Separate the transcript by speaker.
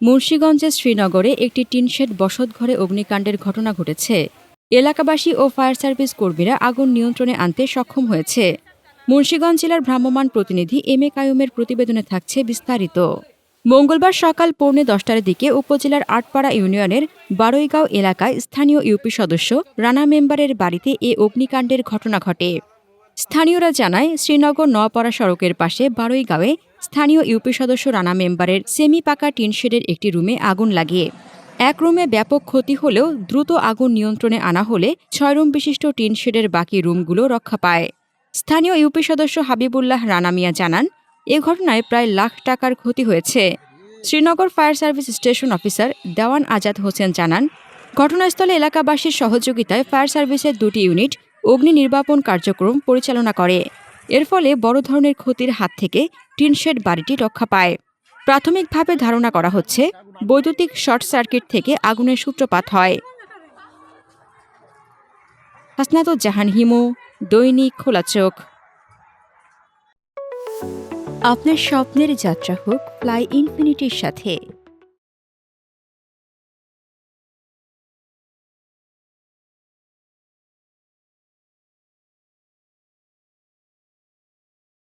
Speaker 1: মুন্সীগঞ্জের শ্রীনগরে একটি টিনশেড বসত ঘরে অগ্নিকাণ্ডের ঘটনা ঘটেছে। এলাকাবাসী ও ফায়ার সার্ভিস কর্মীরা আগুন নিয়ন্ত্রণে আনতে সক্ষম হয়েছে। মুন্সীগঞ্জ জেলার ভ্রাম্যমাণ প্রতিনিধি এম এ কায়ুমের প্রতিবেদনে থাকছে বিস্তারিত। মঙ্গলবার সকাল পৌনে দশটার দিকে উপজেলার আটপাড়া ইউনিয়নের বারৈগাঁও এলাকায় স্থানীয় ইউপি সদস্য রানা মেম্বারের বাড়িতে এ অগ্নিকাণ্ডের ঘটনা ঘটে। স্থানীয়রা জানায়, শ্রীনগর নওপাড়া সড়কের পাশে বারৈগাঁওয়ে স্থানীয় ইউপি সদস্য রানা মেম্বারের সেমি পাকা টিনশেডের একটি রুমে আগুন লাগিয়ে। এক রুমে ব্যাপক ক্ষতি হলেও দ্রুত আগুন নিয়ন্ত্রণে আনা হলে ছয় রুম বিশিষ্ট টিনশেডের বাকি রুমগুলো রক্ষা পায়। স্থানীয় ইউপি সদস্য হাবিবুল্লাহ রানা মিয়া জানান, এ ঘটনায় প্রায় লাখ টাকার ক্ষতি হয়েছে। Srinagar fire service station officer Dewan Azad Hossain জানান, ঘটনাস্থলে এলাকাবাসীর সহযোগিতায় ফায়ার সার্ভিসের দুটি ইউনিট অগ্নি নির্বাপন কার্যক্রম পরিচালনা করে। এর ফলে বড় ধরনের ক্ষতির হাত থেকে টিনশেড বাড়িটি রক্ষা পায়। প্রাথমিকভাবে ধারণা করা হচ্ছে, বৈদ্যুতিক শর্ট সার্কিট থেকে আগুনের সূত্রপাত হয়। হাসনাত জাহান হিমু, দৈনিক খোলা চোখ। আপনার স্বপ্নের যাত্রা হোক, ফ্লাই ইনফিনিটির সাথে।